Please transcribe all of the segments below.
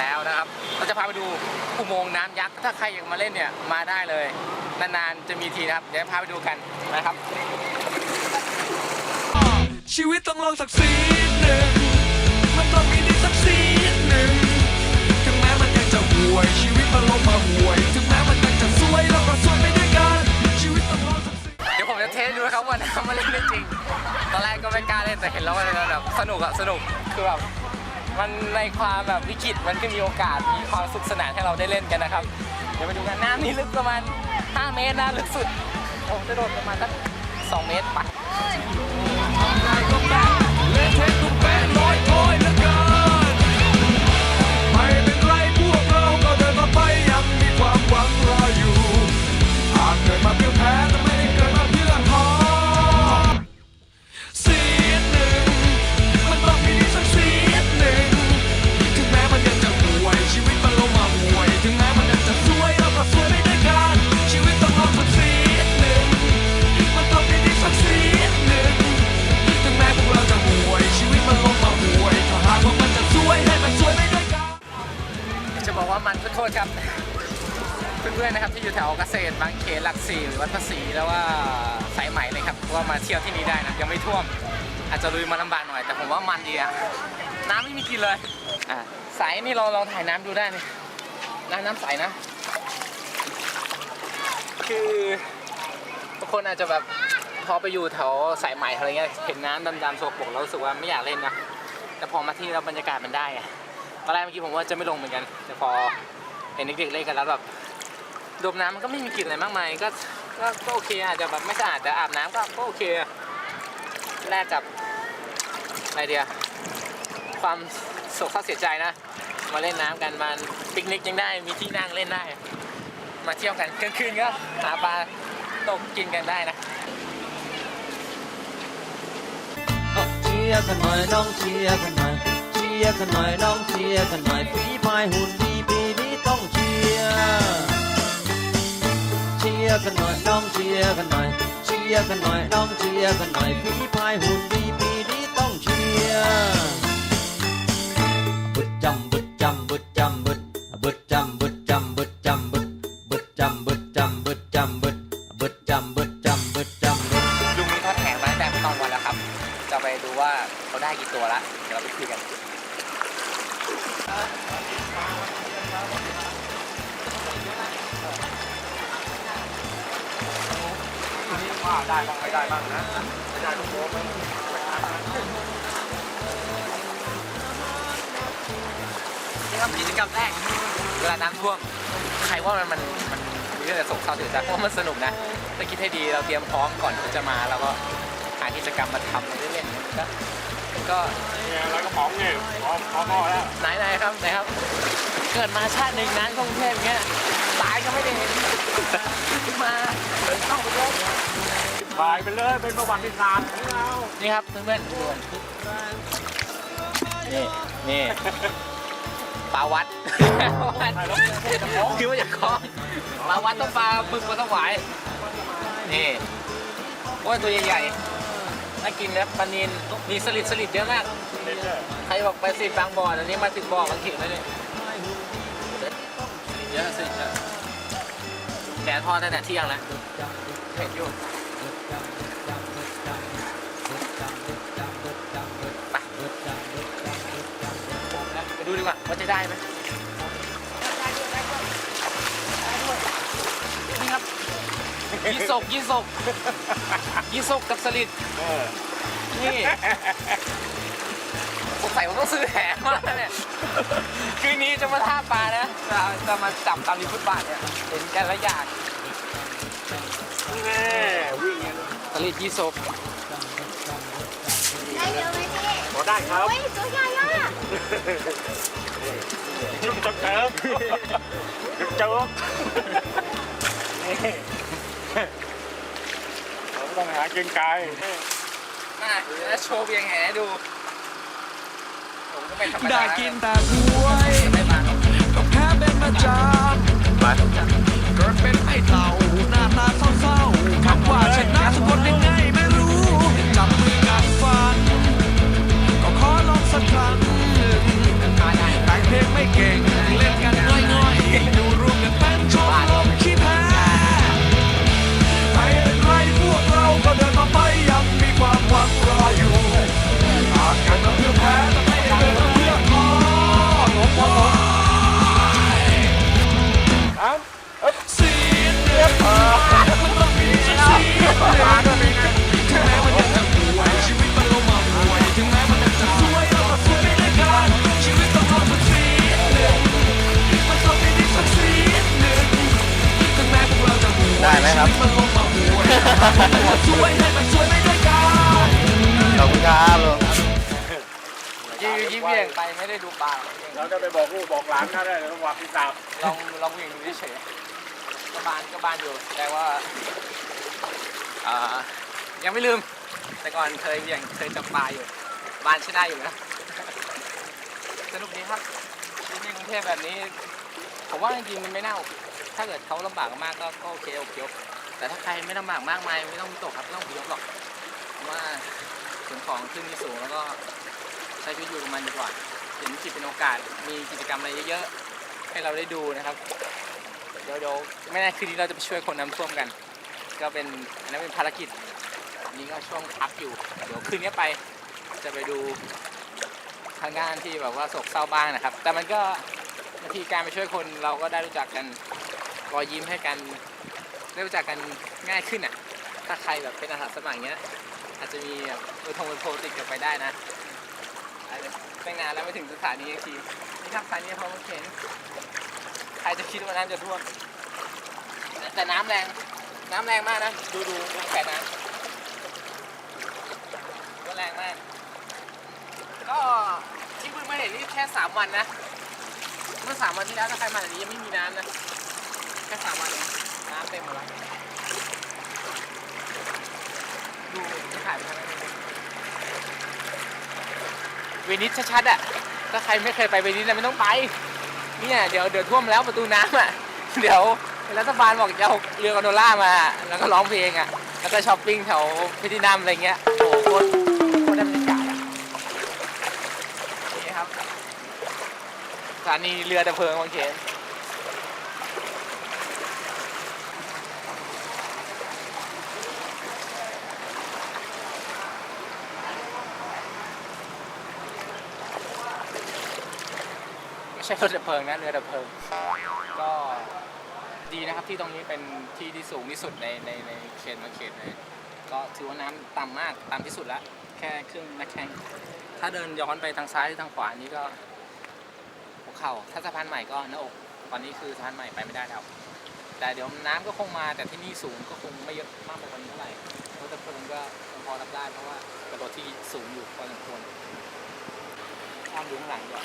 แล้วนะครับ เราจะพาไปดูอุโมงค์น้ำยักษ์ ถ้าใครอยากมาเล่นเนี่ยมาได้เลย นานๆจะมีทีนะครับ เดี๋ยวพาไปดูกันนะครับ ชีวิตต้องลองสักสีหนึ่งมันต้องมีดีสักสีหนึ่งถึงแม้มันยังจะห่วย ชีวิตมันลงมาห่วย ถึงแม้มันยังจะสวยเราก็สวยไปด้วยกัน ชีวิตต้องลองสักสีเดี๋ยวผมจะเทสดูนะครับว่าน้ำมันเล่นได้จริง ตอนแรกก็ไม่กล้าเล่นแต่เห็นแล้วมันแบบสนุกอะสนุกคือแบบ มันในความแบบวิกฤตมันก็มีโอกาสมีความสุขสนานให้เราได้เล่นกันนะครับ เดี๋ยวไปดูกันน้ำนี่ลึกประมาณ 5 เมตรนะลึกสุดผมจะโดดประมาณสัก2เมตรไป ษครับ เพื่อนๆนะครับที่อยู่แถวเกษตรบางเขนหลักสี่หรือวัดพระศรีแล้วว่าสายไหมเลยครับว่ามาเที่ยวที่นี่ได้นะยังไม่ท่วม อาจจะลุยมาลำบากหน่อยแต่ผมว่ามันดีอะน้ำไม่มีกลินเลยอะใสนี่เราลองถ่ายน้ำดูได้นี่น้ำน้ำใสนะ คือทุกคนอาจจะแบบพอไปอยู่แถวสายไหมอะไรเงี้ยเห็นน้ำดำๆโซกปรกแล้วรู้สึกว่าไม่อยากเล่นนะแต่พอมาที่นี่แล้วบรรยากาศมันได้อะตอนแรกเมื่อกี้ผมว่าจะไม่ลงเหมือนกัน แต่พอเห็นเด็กๆเล่นกันแล้วแบบดมน้ำมันก็ไม่มีกลิ่นอะไรมากมายก็ก็ก็โอเคอาจจะแบบไม่สะอาดแต่อาบน้ำก็ก็โอเคแลกกับอะไรเดียความโศกเศร้าเสียใจนะ มาเล่นน้ำกันมาปิกนิกยังได้มีที่นั่งเล่นได้ มาเที่ยวกันกลางคืนก็หาปลาตกกินกันได้นะเชียร์กันหน่อยน้องเชียร์กันหน่อยเชียร์กันหน่อยน้องเชียร์กันหน่อยฝีพายหุ่นดี ต้องเชียร์เชียร์กันหน่อยน้องเชียร์กันหน่อยเชียร์กันหน่อยน้องเชียร์กันหน่อยฝีพายหุ่นดีปีนี้ต้องเชียร์ นี่ครับกิจกรรมแรก เวลาน้ำท่วม ใครว่ามันมันมันมีเรื่องจะสกเศร้าเสียใจเพราะว่ามันสนุกนะถ้าคิดให้ดีเราเตรียมพร้อมก่อนที่จะมาแล้วก็หากิจกรรมมาทำเล่นๆก็ก็เนี่ยแล้วก็ป๋องเนี่ยพอพอพอแล้วไหนไหนครับไหนครับ เกิดมาชาติหนึ่งนั้นกรุงเทพอย่างเงี้ยตายก็ไม่ได้เห็นมาเดินเข้าไปเลยถ่ายไปเลยเป็นประวัติศาสตร์ของเรานี่ครับเพื่อนๆดูนี่นี่ ปลาวัดปลาวัดคือว่าจากคลองปลาวัดต้องปลาบึกปลาต้องหวายนี่โอ้ยตัวใหญ่ๆน่ากินนะปลานินมีสลิดสลิดเยอะมากใครบอกไปสิบางบ่ออันนี้มาถึงบ่อบางเขนแล้วเนี่ยสลิดเยอะสลิดเยอะแกทอดตั้งแต่เที่ยงแล้วเห็นอยู่ ดูดีกว่าว่าจะได้ไหมนี่ครับยี่สกยี่สกยี่สกกับสลิดนี่สงสัยผมต้องซื้อแหมาแล้วเนี่ยคืนนี้จะมาท่าปลานะจะจะมาจับตามริมฟุตบาทเนี่ยเห็นกันแล้วอยากแน่วิ่งอย่างสลิดยี่สกได้เยอะไหมพี่พอได้ครับเฮ้ยตัวใหญ่อะ จุ๊บจับเจิบเจิบเราต้องหากินไกลน่าจะโชว์เพียงแหดูผมก็ไม่ธรรมดาได้กินแต่หวยไม่มาหรอกก็แพ้เป็นประจำเก่าหน้าตาเศร้าๆคำว่าชนะสะกดยังไงไม่รู้จับมือ เพลงไม่เก่ง ครับชีวิตมันลงมาห่วยเราสวยให้มันสวยไม่ได้กัน ขอบคุณครับลุงยิ้มยิ้มเบี่ยงไปไม่ได้ดูปลาหรอกเราจะไปบอกลูกบอกหลานก็ได้ระหว่างที่ตามลองลองเบี่ยงดูเฉยๆก็บานก็บานอยู่ แต่ว่าอ่ายังไม่ลืม แต่ก่อนเคยเบี่ยงเคยจับปลาอยู่ บานใช้ได้อยู่นะสนุกดีครับชีวิตในกรุงเทพแบบนี้ ผมว่าจริงๆมันไม่น่าอกถ้าเกิดเขาลำบากมากก็ก็โอเคโอเค แต่ถ้าใครไม่ลำบากมากมายไม่ต้องตกครับไม่ต้องพิยกหรอกเพราะว่าขนของขึ้นที่สูงแล้วก็ใช้ชีวิตอยู่กับมันดีกว่าเห็นคิดเป็นโอกาสมีกิจกรรมอะไรเยอะๆให้เราได้ดูนะครับ เดี๋ยวเดี๋ยวไม่แน่คืนนี้เราจะไปช่วยคนน้ำท่วมกัน ก็เป็นอันนั้นเป็นภารกิจอันนี้ก็ช่วงพักอยู่เดี๋ยวคืนนี้ไปจะไปดูทางด้านที่แบบว่าโศกเศร้าบ้างนะครับ แต่มันก็บางทีการไปช่วยคนเราก็ได้รู้จักกันรอยยิ้มให้กัน ได้รู้จักกันง่ายขึ้นอะ ถ้าใครแบบเป็นอาสาสมัครอย่างเงี้ย อาจจะมีแบบเบอร์โทรเบอร์โทรติดกลับไปได้นะอาจจะไม่นานแล้วไม่ถึงสถานีอีกทีนี่ครับสถานีพอมาเข็นใครจะคิดว่าน้ำจะท่วม แต่น้ำแรง น้ำแรงมากนะ ดูดูดูแผ่นน้ำก็แรงมาก ก็ที่เพิ่งมาเห็นนี่แค่สามวันนะ เมื่อสามวันที่แล้วถ้าใครมาแบบนี้ยังไม่มีน้ำนะ แค่สามวันเองน้ำ เต็มหมดแล้วดูจะถ่ายไปทางไหนเวนิสชัดๆอะ ถ้าใครไม่เคยไปเวนิสนะไม่ต้องไป เนี่ยเดี๋ยวเดี๋ยวท่วมแล้วประตูน้ำอะ เดี๋ยวรัฐบาลบอกจะเอาเรือกอนโดล่ามา แล้วก็ร้องเพลงอะ แล้วก็ช้อปปิ้งแถวพิธีนัมอะไรเงี้ย โอ้โหโคตรโคตรได้บรรยากาศอะนี่ครับสถานีเรือดับเพลิงบางเขน ช่รถดับเพลิงนะเรือดับเพลิง ก็ดีนะครับที่ตรงนี้เป็นที่ที่สูงที่สุดในในในเขตมาเขตเลย ก็ถือว่าน้ำต่ำมากต่ำที่สุดแล้วแค่ครึ่งนักแข่งถ้าเดินย้อนไปทางซ้ายหรือทางขวานี่ก็หัวเข่าถ้าสะพานใหม่ก็หน้าอกตอนนี้คือสะพานใหม่ไปไม่ได้แล้วแต่เดี๋ยวน้ำก็คงมาแต่ที่นี่สูงก็คงไม่เยอะมากกว่าวันนี้เท่าไหร่รถดับเพลิงก็พอรับได้เพราะว่าเป็นรถที่สูงอยู่พอสมควรข้ามดูข้างหลังด้วย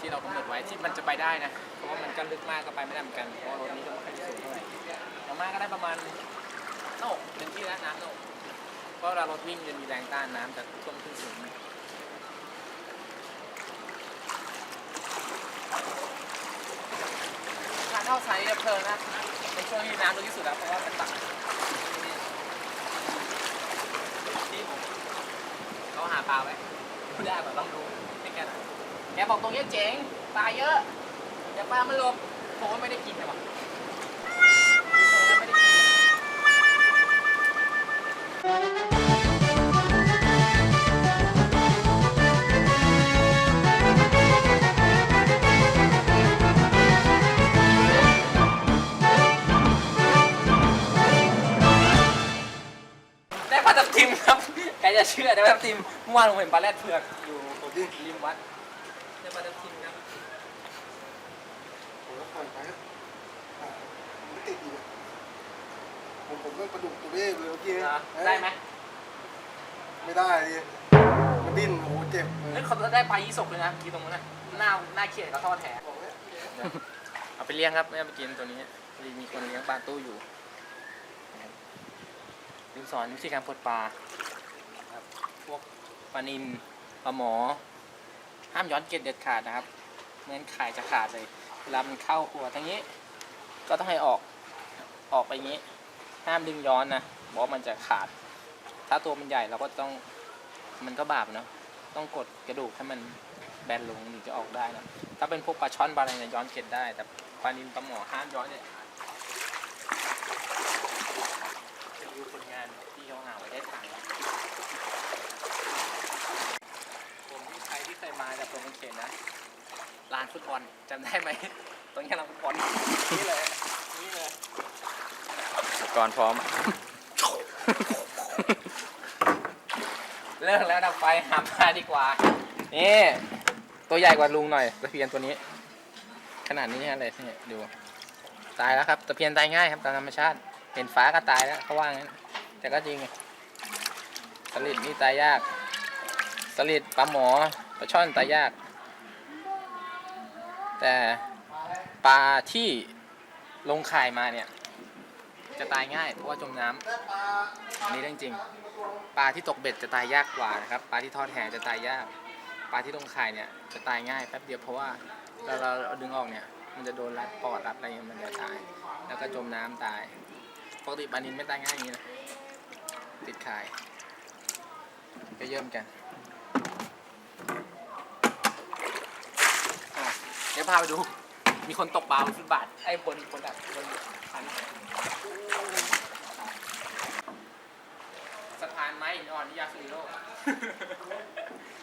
ที่เรากำหนดไว้ที่มันจะไปได้นะ เพราะว่ามันก็ลึกมากก็ไปไม่ได้เหมือนกันเพราะว่ารถนี้ก็ไม่ค่อยสูงเท่าไหร่อย่างมากก็ได้ประมาณหน้าอกเต็มที่แล้วน้ำหน้าอกเพราะเวลารถวิ่งจะมีแรงต้านน้ำจากท่วมขึ้นสูงการเข้าสานีดับเพลิงนะเป็นช่วงที่น้ำลดที่สุดแล้วเพราะว่ามันตักที่เขาหาปลาไว้ไม่ได้แบบลองดู แกบอกตรงนี้เจ๋งปลาเยอะแต่ปลามันหลบผมว่าไม่ได้กินนะวะดูทรงแล้วได้กินได้ปลาทับทิมครับ ใครจะเชื่อได้ปลาทับทิมเมื่อวานผมเห็นปลาแรดเผือกอยู่ริมวัด ปลาทับทิมครับ ผมก็ปล่อยไปครับอ่าผมไม่ติดอีกอะ ผมผมเรื่องกระดูกตัวเบ้เลยเมื่อกี้เหรอเอ้ยได้ไหมไม่ได้ดิมันดิ้นโอ้โหเจ็บเลเฮ้ยยเขาได้ปลายี่สกเลยนะกี่ตรงนั้นนะหน้าหน้าเขียดกับทอดแถบอกแล้วเอาไปเลี้ยงครับไม่เอาไปกินตัวนี้มีคนเลี้ยงปลาตู้อยู่ดินสอนวิธีการปลดปลาครับพวกปลานิลปลาหมอ ห้ามย้อนเกล็ดเด็ดขาดนะครับไม่งั้นไข่จะขาดเลยเวลามันเข้าหัวทั้งนี้ ก็ต้องให้ออกออกไปอย่างนี้ ห้ามดึงย้อนนะบอกมันจะขาด ถ้าตัวมันใหญ่เราก็ต้องมันก็บาปเนาะต้องกดกระดูกให้มันแบนลงถึงจะออกได้นะถ้าเป็นพวกปลาช่อนปลาอะไรเนี่ยย้อนเกล็ดได้ แต่ปลานิลปลาหมอห้ามย้อนเนี่ยดูผลงานที่เขาหาไว้ได้ถ่ายนะผมมีใครที่เคยมาจากตรงเขตนะลานฟุตบอลจำได้ไหมตรงนี้ลานฟุตบอลนี่เลยนี่เลย ก่อนพร้อม เลิกแล้วดับไฟหามาดีกว่า นี่ ตัวใหญ่กว่าลุงหน่อยตะเพียนตัวนี้ ขนาดนี้ฮะเลยนี่ดูตายแล้วครับตะเพียนตายง่ายครับตามธรรมชาติ เห็นฟ้าก็ตายแล้วเขาว่างั้น แต่ก็จริงสลิดนี่ตายยากสลิดปลาหมอปลาช่อนตายยาก แต่ปลาที่ลงข่ายมาเนี่ย จะตายง่ายเพราะว่าจมน้ำอันนี้เรื่องจริง ปลาที่ตกเบ็ดจะตายยากกว่านะครับ ปลาที่ทอดแหจะตายยาก ปลาที่ลงข่ายเนี่ยจะตายง่ายแป๊บเดียวเพราะว่าเราเราดึงออกเนี่ย มันจะโดนรัดปอดรัดอะไรเงี้ยมันจะตาย แล้วก็จมน้ำตาย ปกติปลานินไม่ตายง่ายอย่างนี้นะ ติดข่ายก็เยิ่มกันเดี๋ยวพาไปดู มีคนตกปลาบนฟุตบาท ไอ้บนบนแบบบน สะพานไม้หินอ่อนที่ยาสุริโลก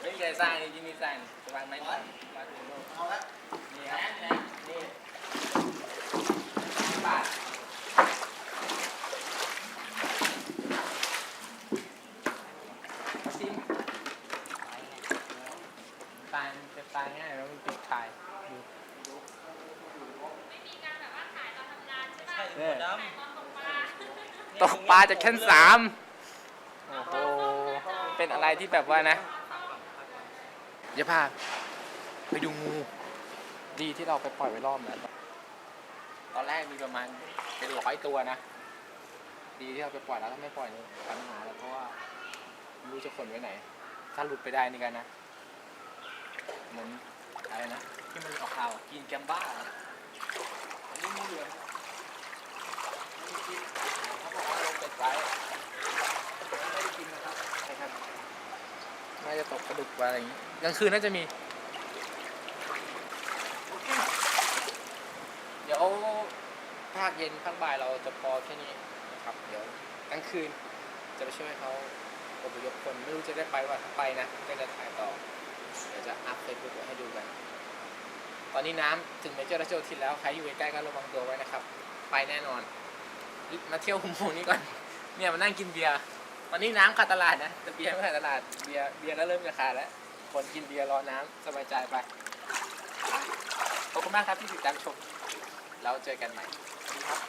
ไม่มีใครสร้างจริงๆมีสร้างสะพานไม้หินอ่อนยาสุริโลกนี่ครับนี่บาทซิมตายจะตายง่ายแล้วมันติดขายดู ไม่มีการแบบว่าถ่ายตอนทำงานใช่ป่ะ เนี่ยตกปลาจากชั้นสามโอ้โหเป็นอะไรที่แบบว่านะอย่าพาไปดูงู ดีที่เราไปปล่อยไว้รอบนั้นตอนแรกมีประมาณเป็นร้อยตัวนะ ดีที่เราไปปล่อยแล้วถ้าไม่ปล่อยเนี่ยปัญหาแล้วเพราะว่าไม่รู้จะขนไว้ไหน ถ้าหลุดไปได้นี่กันนะเหมือนอะไรนะที่มันออกข่าวกินแกมบ้าอันนี้งูเหลือม นนะครับใช่ครับน่าจะตกกระดูกปลาอะไรอย่างงี้กลางคืนน่าจะมี เดี๋ยวภาคเย็นภาคบ่ายเราจะพอแค่นี้นะครับ เดี๋ยวกลางคืนจะไปช่วยเขาอพยพคนไม่รู้จะได้ไปว่าถ้าไปนะก็จะถ่ายต่อ เดี๋ยวจะอัพเฟซบุ๊กไว้ให้ดูกัน ตอนนี้น้ำถึงเมเจอร์รัชโยธินแล้วใครอยู่ใกล้ๆก็ระวังตัวไว้นะครับ ไปแน่นอน มาเที่ยวหุมโมงนี้ก่อน เนี่ยมานั่งกินเบียร์ ตอนนี้น้ำขาดตลาดนะ แต่เบียร์ไม่ขาดตลาด เบียร์เบียร์ก็เริ่มจะขาดแล้ว คนกินเบียร์รอน้ำสบายใจไป ขอบคุณมากครับที่ติดตามชม แล้วเจอกันใหม่สวัสดีครับ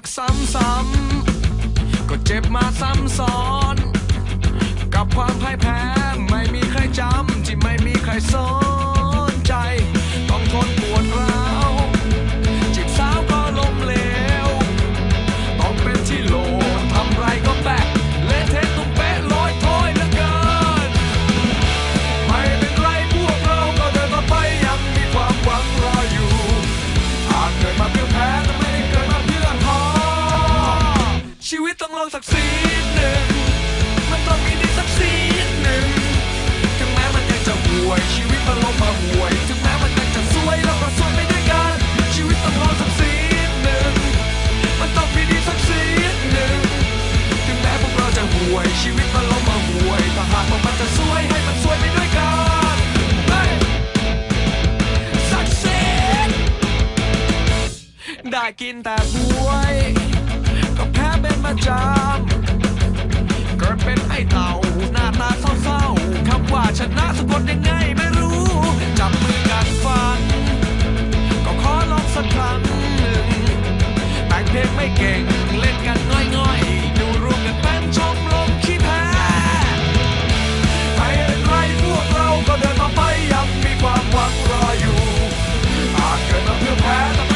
กหักซ้ำๆก็เจ็บมาซ้ำซ้อน กับความพ่ายแพ้ ไม่มีใครจำที่ไม่มีใครสน ได้กินแต่บวย ก็แพ้เป็นประจำเกิดเป็นไอ้เต่าหน้าตาเศร้าๆคำว่าชนะสะกดยังไงไม่รู้ จับมือกันฟัน ก็ขอลองสักครั้งหนึ่งแต่งเพลงไม่เก่งเล่นกันง่อยๆ ดูรวมกันเป็นชมลมขี้แพ้ใครไปไรพวกเราก็เดินมาไปยังมีความหวังรออยู่อาจเกิดมาเพื่อแพ้